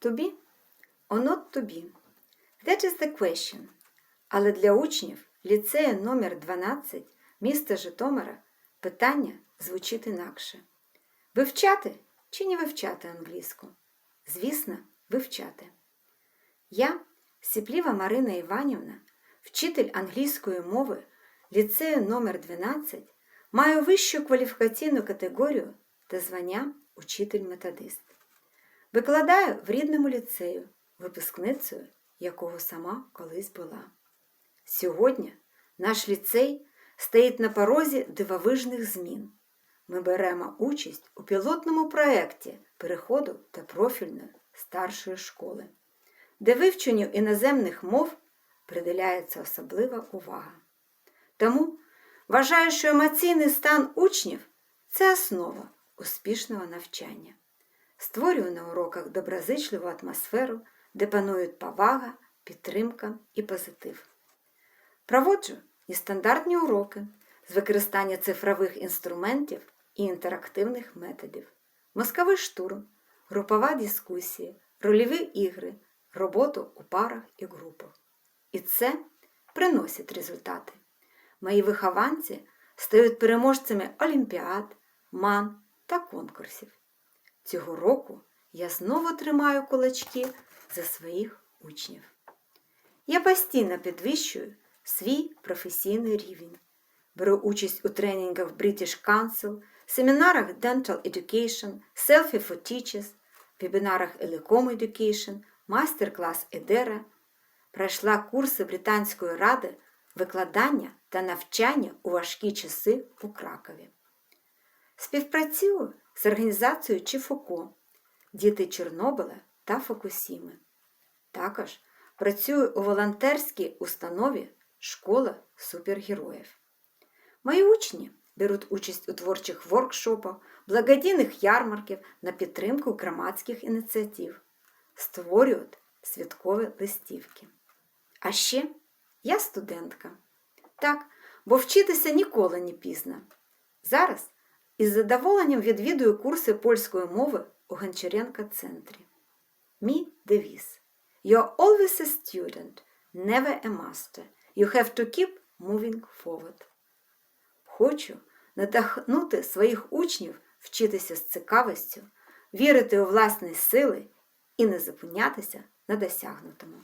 To be or not to be? That is the question. Але для учнів ліцею номер 12 міста Житомира питання звучить інакше. Вивчати чи не вивчати англійську? Звісно, вивчати. Я, Сіпліва Марина Іванівна, вчитель англійської мови ліцею номер 12 маю вищу кваліфікаційну категорію та звання учитель-методист. Викладаю в рідному ліцею, випускницею якого сама колись була. Сьогодні наш ліцей стоїть на порозі дивовижних змін. Ми беремо участь у пілотному проєкті переходу та профільної старшої школи, де вивченню іноземних мов приділяється особлива увага. Тому вважаю, що емоційний стан учнів це основа успішного навчання. Створюю на уроках доброзичливу атмосферу, де панують повага, підтримка і позитив. Проводжу і стандартні уроки з використання цифрових інструментів і інтерактивних методів, мозковий штурм, групова дискусія, рольові ігри, роботу у парах і групах. І це приносить результати. Мої вихованці стають переможцями олімпіад, ман та конкурсів. Цього року я знову тримаю кулачки за своїх учнів. Я постійно підвищую свій професійний рівень. Беру участь у тренінгах British Council, семінарах Dental Education, Selfie for Teachers, вебінарах Elecom Education, майстер-клас Едера, пройшла курси Британської ради викладання та навчання у важкі часи у Кракові. Співпрацюю з організацією Чифуко, Діти Чорнобиля та Фокусіми. Також працюю у волонтерській установі Школа супергероїв. Мої учні беруть участь у творчих воркшопах, благодійних ярмарків на підтримку громадських ініціатив, створюють святкові листівки. А ще я студентка. Так, бо вчитися ніколи не пізно. Зараз із задоволенням відвідую курси польської мови у Гончаренка центрі. Мій девіз. You're always a student, never a master. You have to keep moving forward. Хочу надихнути своїх учнів вчитися з цікавістю, вірити у власні сили і не зупинятися на досягнутому.